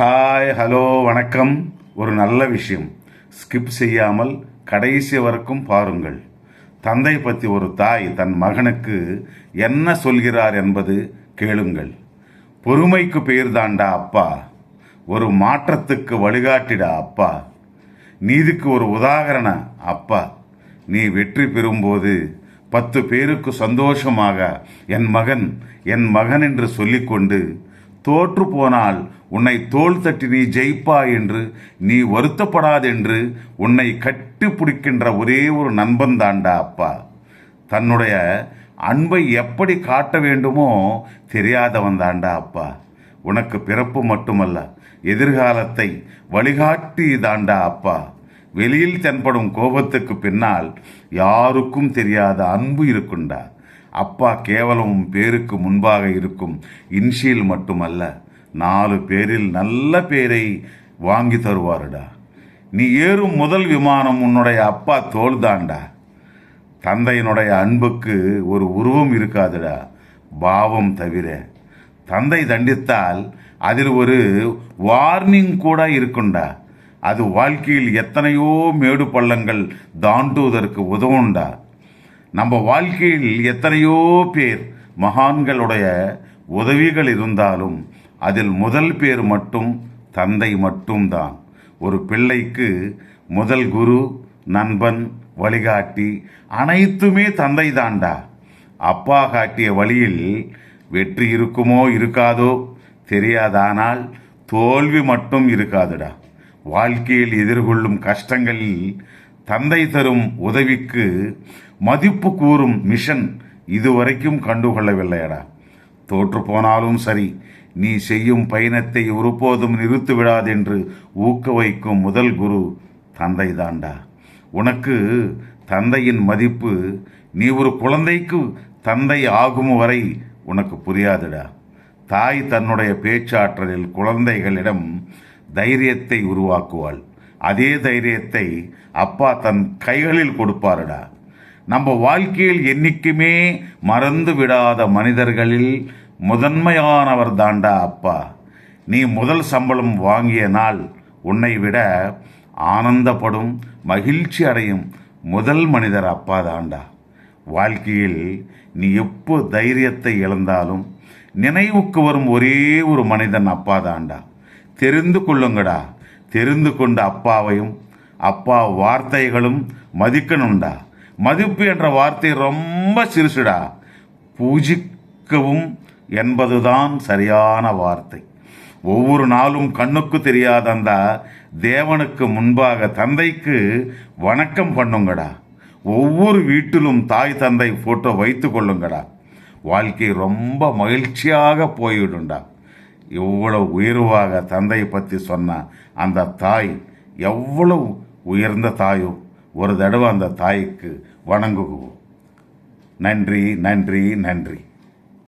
Hi hello வணக்கம். ஒரு நல்ல விஷயம். ஸ்கிப் செய்யாமல் கடைசி வரைக்கும் பாருங்கள். தந்தை பற்றி ஒரு தாய் தன் மகனுக்கு என்ன சொல்கிறார் என்பது கேளுங்கள். பொறுமைக்கு பெயர் தாண்டா அப்பா. ஒரு மாற்றத்துக்கு வழிகாட்டிடா அப்பா. நீதிக்கு ஒரு உதாகரண அப்பா. நீ வெற்றி பெறும்போது பத்து பேருக்கு சந்தோஷமாக என் மகன் என் மகன் என்று சொல்லிக்கொண்டு தோற்று போனால் உன்னை தோள் தட்டி நீ ஜெயிப்பா என்று நீ வருத்தப்படாதென்று உன்னை கட்டி பிடிக்கின்ற ஒரே ஒரு நண்பன் தாண்டா அப்பா. தன்னுடைய அன்பை எப்படி காட்ட வேண்டுமோ தெரியாதவன் தாண்டா அப்பா. உனக்கு பிறப்பு மட்டுமல்ல எதிர்காலத்தை வழிகாட்டி தாண்டா அப்பா. வெளியில் தென்படும் கோபத்துக்கு பின்னால் யாருக்கும் தெரியாத அன்பு இருக்குண்டா. அப்பா கேவலம் உன் பேருக்கு முன்பாக இருக்கும் இன்ஷியல் மட்டுமல்ல நாலு பேரில் நல்ல பேரை வாங்கி தருவாருடா. நீ ஏறும் முதல் விமானம் உன்னுடைய அப்பா தோல்தான்டா தந்தையினுடைய அன்புக்கு ஒரு உருவம் இருக்காதுடா பாவம் தவிர. தந்தை தண்டித்தால் அதில் ஒரு வார்னிங் கூட இருக்குண்டா. அது வாழ்க்கையில் எத்தனையோ மேடு பள்ளங்கள் தாண்டுவதற்கு உதவுண்டா. நம்ம வாழ்க்கையில் எத்தனையோ பேர் மகான்களுடைய உதவிகள் இருந்தாலும் அதில் முதல் பேர் மட்டும் தந்தை மட்டும்தான். ஒரு பிள்ளைக்கு முதல் குரு நண்பன் வழிகாட்டி அனைத்துமே தந்தை தாண்டா அப்பா காட்டிய வழியில் வெற்றி இருக்குமோ இருக்காதோ தெரியாதானால் தோல்வி மட்டும் இருக்காதுடா. வாழ்க்கையில் எதிர்கொள்ளும் கஷ்டங்களில் தந்தை தரும் உதவிக்கு மதிப்பு கூறும் மிஷன் இதுவரைக்கும் கண்டுகொள்ளவில்லையடா. தோற்று போனாலும் சரி நீ செய்யும் பயணத்தை ஒருபோதும் நிறுத்து விடாதென்று ஊக்க வைக்கும் முதல் குரு தந்தை தாண்டா உனக்கு தந்தையின் மதிப்பு நீ ஒரு குழந்தைக்கு தந்தை ஆகும் வரை உனக்கு புரியாதுடா. தாய் தன்னுடைய பேச்சாற்றலில் குழந்தைகளிடம் தைரியத்தை உருவாக்குவாள். அதே தைரியத்தை அப்பா தன் கைகளில் கொடுப்பாருடா. நம்ம வாழ்க்கையில் என்னைக்குமே மறந்து விடாத மனிதர்களில் முதன்மையானவர் தாண்டா அப்பா. நீ முதல் சம்பளம் வாங்கிய நாள் உன்னை விட ஆனந்தப்படும் மகிழ்ச்சி அடையும் முதல் மனிதர் அப்பா தாண்டா. வாழ்க்கையில் நீ எப்போ தைரியத்தை இழந்தாலும் நினைவுக்கு வரும் ஒரே ஒரு மனிதன் அப்பா தாண்டா. தெரிந்து கொள்ளுங்கடா. தெரிந்து கொண்ட அப்பாவையும் அப்பா வார்த்தைகளும் மதிக்கணும்டா. மதிப்பு என்ற வார்த்தை ரொம்ப சிறுசுடா. பூஜிக்கவும் என்பதுதான் சரியான வார்த்தை. ஒவ்வொரு நாளும் கண்ணுக்கு தெரியாத அந்த தேவனுக்கு முன்பாக தந்தைக்கு வணக்கம் பண்ணுங்கடா. ஒவ்வொரு வீட்டிலும் தாய் தந்தை போட்டோ வைத்து கொள்ளுங்கடா. வாழ்க்கை ரொம்ப மகிழ்ச்சியாக போய்விடும்டா. எவ்வளவு உயர்வாக தந்தையை பற்றி சொன்ன அந்த தாய் எவ்வளவு உயர்ந்த தாயோ ஒரு தடவை அந்த தாய்க்கு வணங்குவோம் நன்றி நன்றி நன்றி.